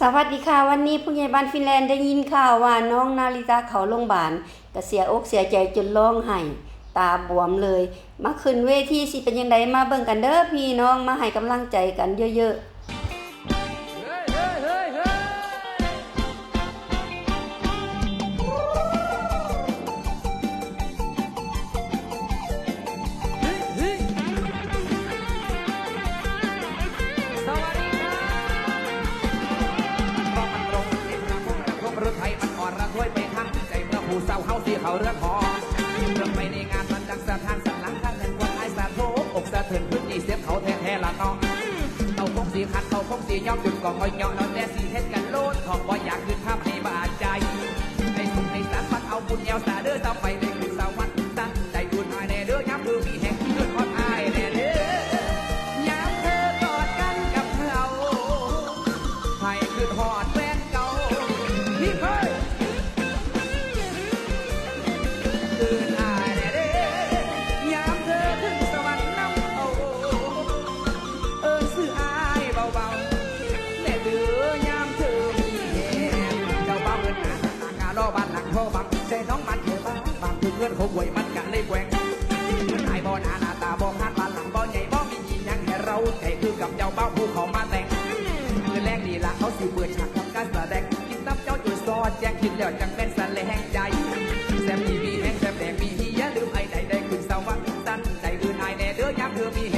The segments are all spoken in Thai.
สวัสดีค่ะวันนี้ผู้ใหญ่บ้านฟินแลนด์ได้ยินข่าวว่าน้องนาริตาเขาโรงพยาบาลก็เสียอกเสียใจจนร้องไห้ตาบวมเลย มาขึ้นเวทีสิเป็นยังไงมาเบิ่งกันเด้อพี่น้องมาให้กำลังใจกันเยอะๆ ผู้เศร้าเฮาสีเขาเรือทองเรื่องไปในงานมันดังสะทานสันหลังข้างเงินความไอ้สะโทอกสะเทือนพื้นที่เสียบเขาแท้ๆละน้องเอาคงสีขัดเอาคงสีย่อมจุดกองอ้อยเหาะนอนแต่สีเฮ็ดกันโลดของบ่อยากขึ้นภาพให้บาดใจให้สุขให้สันมันเอาบุญเอวสาเด้อต่อไป พื่อนเขาป่วยมันกันเลยแกว่งเงินอายบ่หนาหน้าตาบ่คาดบ้านหลังบ่ใหญ่บ่มียินหยังให้เราใจคือกับเจ้าเบ้าผู้เขามาแต่งมือแรกนี่ละเขาสิเปิดฉากทำการแสดงกินตับเจ้าจุดซอดแจ้งคิดแล้วจังเป็นสันแลงใจแซมมีมีแห้งแซมแดงมีฮีอย่าลืมไอ้ใดได้ขึ้นสวรรค์สันใจอื่นอายแน่เด้อยามเธอมี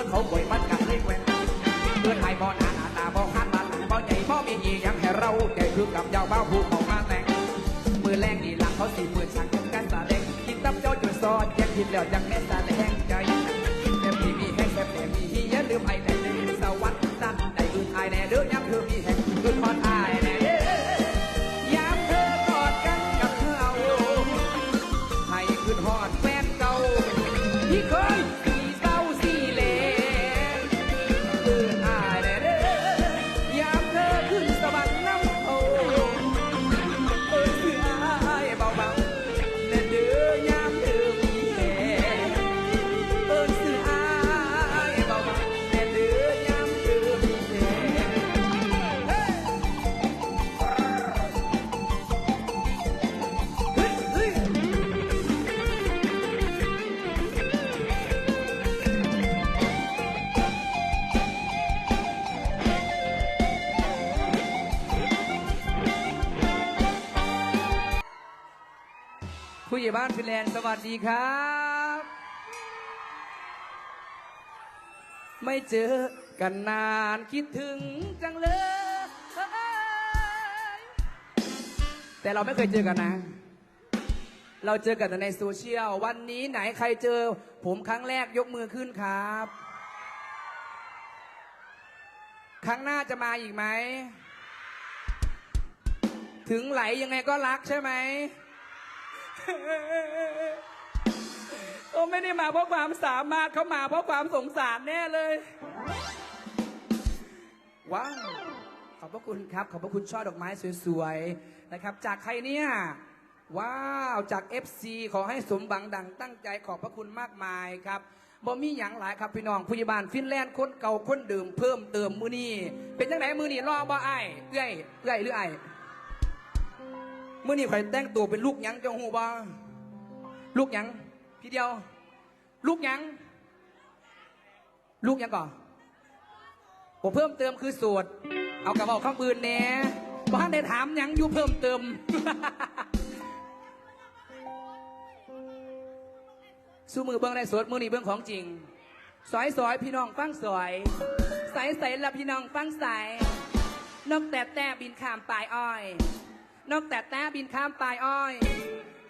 างตั้งถึงเรื่อเขาบ่อยมันกันเลยแกว่งเพื่อนไทยบ่หนาหนาตาบ่คาดบ้าบ่ใหญ่บ่มีอีหยังให้เราใจคือกับเจ้าบ้าผู้เขามาแต่งมือแรงดีหลังเขาสี่มือฉากเป็นตาแดงกินตับเจ้าจุดซอดยังคิดแล้วยังแม่ตาแดงใจแต่พี่มีแห้งแต่แต่มีที่อย่าลืมไอ้แต่ในสวรรค์สั้นได้อื่นไอ้แน่เด้อยามเธอมีแห่ง ผู้ใหญ่บ้านฟินแลนด์สวัสดีครับ ไม่เจอกันนานคิดถึงจังเลย แต่เราไม่เคยเจอกันนะ เราเจอกันแต่ในโซเชียล วันนี้ไหนใครเจอ ผมครั้งแรกยกมือขึ้นครับ ครั้งหน้าจะมาอีกไหม ถึงไหลยังไงก็รักใช่ไหม เขาไม่ได้มาเพราะความสามารถเขามาเพราะความสงสารแน่เลย ว้าว ขอบพระคุณครับ ขอบพระคุณช่อดอกไม้สวยๆนะครับ จากใครเนี่ย ว้าวจาก FC ขอให้สมบังดังตั้งใจขอบพระคุณมากมายครับบ่มีอย่างหลายครับพี่น้องผู้ใหญ่บ้านฟินแลนด์คนเก่าคนเดิมเพิ่มเติมมือนี้เป็นจังไหนมือนี้รอบ่ไอ้เอื้อยเอื้อยหรือไอ้ายมือนี้ใครแต่งตัวเป็นลูกหยังเจ้าหูบ่ลูกหยังพี่เดียว ลูกหยัง ลูกหยังก่อนผมเพิ่มเติมคือสูตร เอากระบอกข้างปืนแหน่บ้านได้ถามหยังอยู่เพิ่มเติม สู้มือเบิ้องได้สดมือนี่เบิ้องของจริง สอยสอยพี่น้องฟังสอยใสใสละพี่น้องฟังใสนกแต่แต่บินข้ามปลายอ้อย นกแต่แต่บินข้ามปลายอ้อย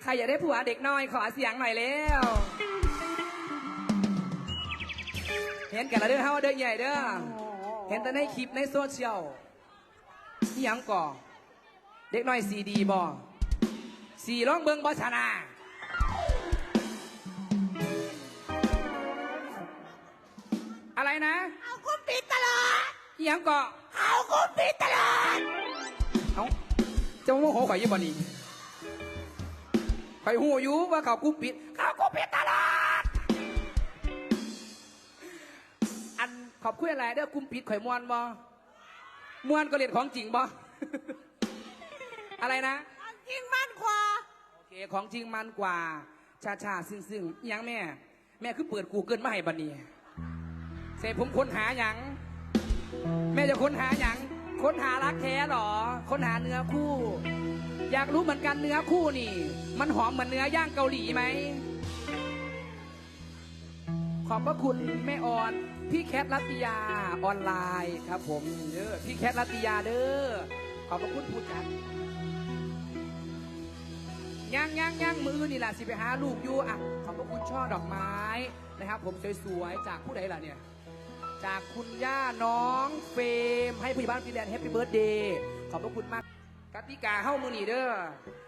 ใครอยากได้ผัวเด็กน้อยขอเสียงหน่อยเร็ว เห็นกันแล้วเด้อเฮาเด้อใหญ่เด้อ เห็นแต่ในคลิปในโซเชียลนี่ยังก่อ เด็กน้อยสีดีบ่สีร้องเบิงบ่ชนะอะไรนะ เอากูปิดตลอดนี่ยังก่อเอากูปิดตลอดเอ้าเจ้าโมโหข่อยอยี่บ่นี่ข่อยหูอยู่ว่าเขากูปิดเขากูปิดตลอดอันขอบคุณอะไรเด้อกุมปิดข่อยมวนบ่มวนก็เรียนของจริงบ่อะไรนะจริงมันกว่าโอเคของจริงมันกว่า ชาชาซึ่งซึ่งอิหยังแม่ แม่คือเปิดกูเกิลมาให้บันนี้เสร็จผมค้นหาหยังแม่จะค้นหาหยัง ค้นหารักแท้หรอ ค้นหาเนื้อคู่ อยากรู้เหมือนกันเนื้อคู่นี่ มันหอมเหมือนเนื้อย่างเกาหลีไหม ขอบพระคุณแม่ออน พี่แคทรัตยาออนไลน์ครับ ผมเด้อพี่แคทรัตยาเด้อ ขอบพระคุณผู้จัดย่างย่างย่างมือนี่แหละสิไปหาลูกอยู่อะขอบพระคุณช่อดอกไม้นะครับ ผมสวยๆจากผู้ใดล่ะเนี่ย จากคุณย่าน้องเฟมให้ผู้ใหญ่บ้านฟินแลนด์แฮปปี้เบิร์ดเดย์ขอบพระคุณมากกติกาเข้ามือนีเด้อ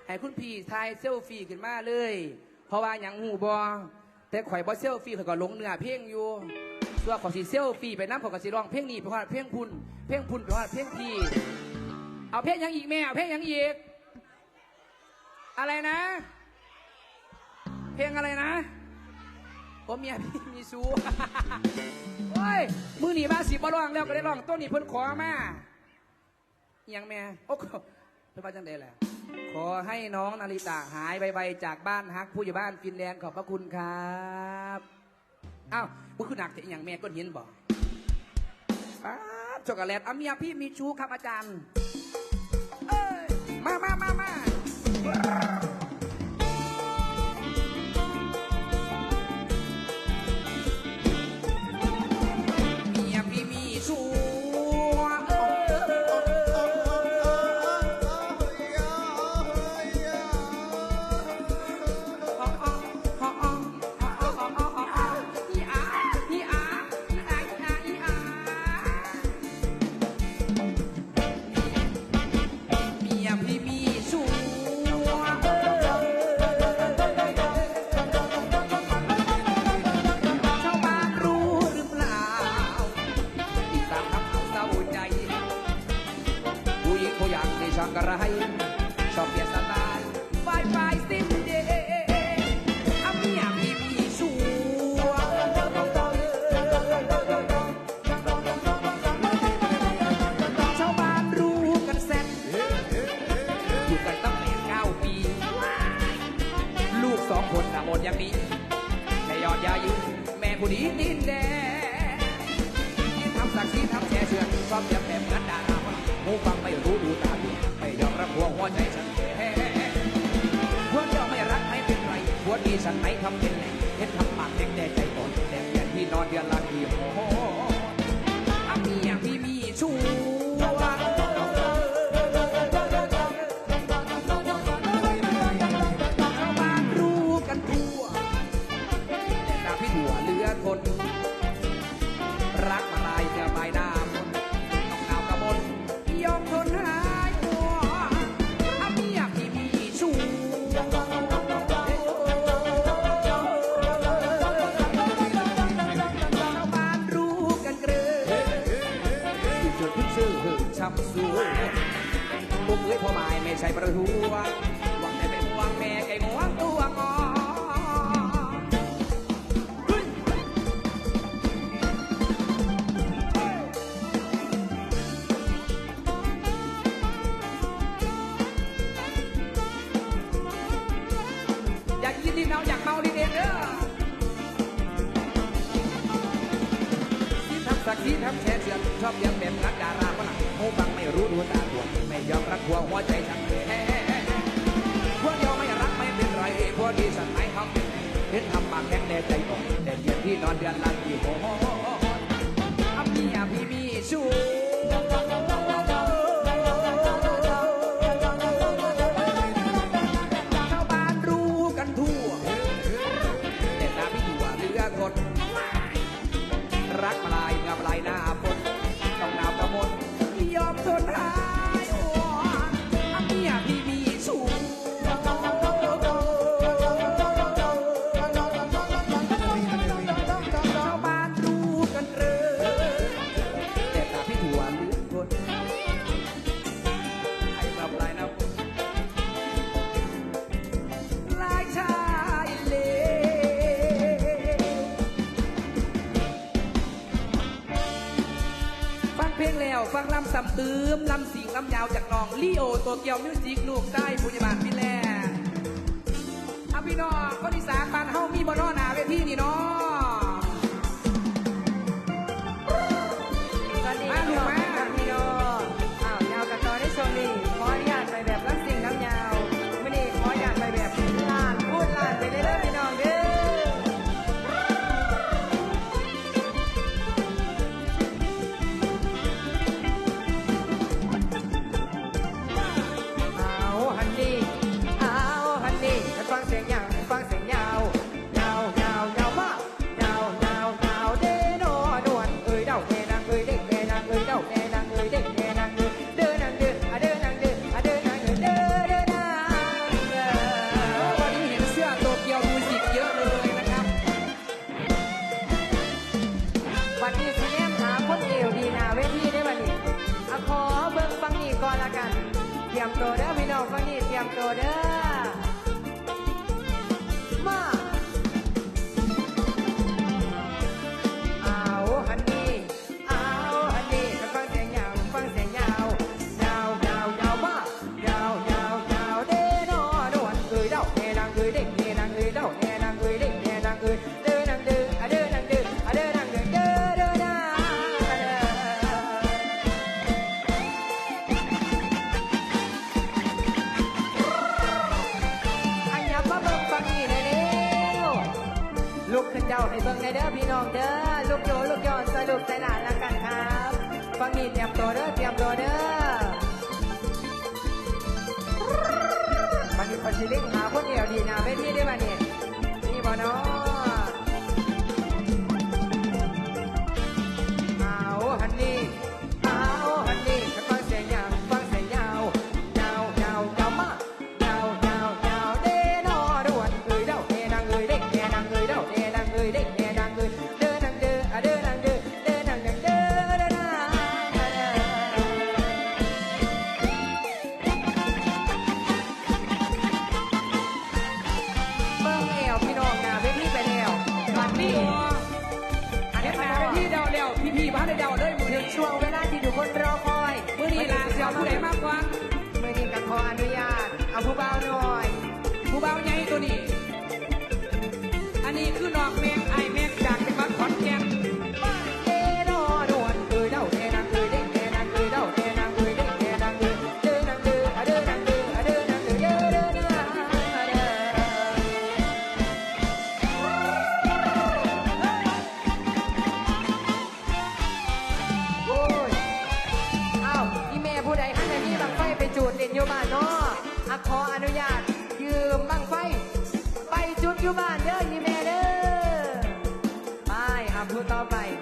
ให้คุณพี่ทายเซลฟี่ขึ้นมาเลย เพราะว่าอย่างหูบอแต่ข่อยบอเซลฟี่ข่อยก็หลงเนื้อเพลงอยู่ส่วนขอสิเซลฟี่ไปน้ำขอยก็สิร้องเพลงนี้เพราะว่าเพลงพุนเพลงพุนเพราะว่าเพลงพี่เอาเพลงหยังอีกแม่เอาเพลงหยังอีก อะไรนะ เพลงอะไรนะ ผมเมียพี่มีชู้ โอ้ยมือหนีมาสิบ่ร้องแล้วก็ได้ร้องต้นนี้เพิ่นขอมาอยังแม่โอ้โหเพิ่นว่าจังไดแหละขอให้น้องนาริตะหายไวๆจากบ้านฮักผู้ใหญ่บ้านฟินแลนด์ขอบพระคุณครับอ้าวมึงคือหนักแต่อหย่างแม่ก็เห็นบอกป๊าบช็อกโกแลตเอาเมียพี่มีชู้ครับอาจารย์ เอ้ยมามามามา ช่างกระไรชอบเปลี่ยนสไตล์ไฟไฟสิ้นเดย์เอาเมียพี่มีชัวชาวบ้านรู้กันเสร็จอยู่กันตั้งแต่เก้าปี ลูกสองคนน่ะหมดอย่างนี้แม่ยอดยายืนแม่ผู้ดีดินแดงที่ทำสักที่ทำแช่เชือนชอบเทียบแบบกันดาราหูฟังไม่รู้ หัวหัวใจฉันแท้หัวเดียวไม่รักไม่เป็นไรหัวดีฉันไหนทำเป็นไงเห็นทำปากเด็กแด่ใจก่อนแต่เพียนที่นอนเดือนละทีโอ้ sai pra rua. ยงเป็นนักดาราฝรั่งโมบังไม่รู้ดูตาตัวไม่ยอมรักหัวหัวใจฉันแฮ่พวกเดียวไม่รักไม่เป็นไรพวกดีสันไหนเขาเป็นเห็นทำมาแข็งแน่ใจก่อนแต่เดือนที่นอนเดือนละกี่โหอัะพี่อะพี่มีชู้ จากน้องลีโอตัวเกียวมิวสิกลูกใต้บุญบาลพี่แลนด์พี่น้องคนอีสานบ้านเฮามีบ่นอหนาเวทีนี่เนาะ บางทีเตรียมตัวเด้อ สิเล่งหาคนเดียวดีนะเวทีได้มาเนี่ยพี่บอเนาะ วพี่น้องงานเวทีไปแล้วหลังนี่อันนี้งานเวทีเดาแล้วพี่พี่บ้านเดาเลยหมือถึงช่วงเวลาที่ทุกคนรอคอยเมื่อนี้ลาเสียวผู้ใดมากกว่าเมื่อนี้กับขออนุญาตเอาผู้เบาหน่อย ผู้เบาใหญ่ตัวนี้ อันนี้คือนอกเมงไอ Có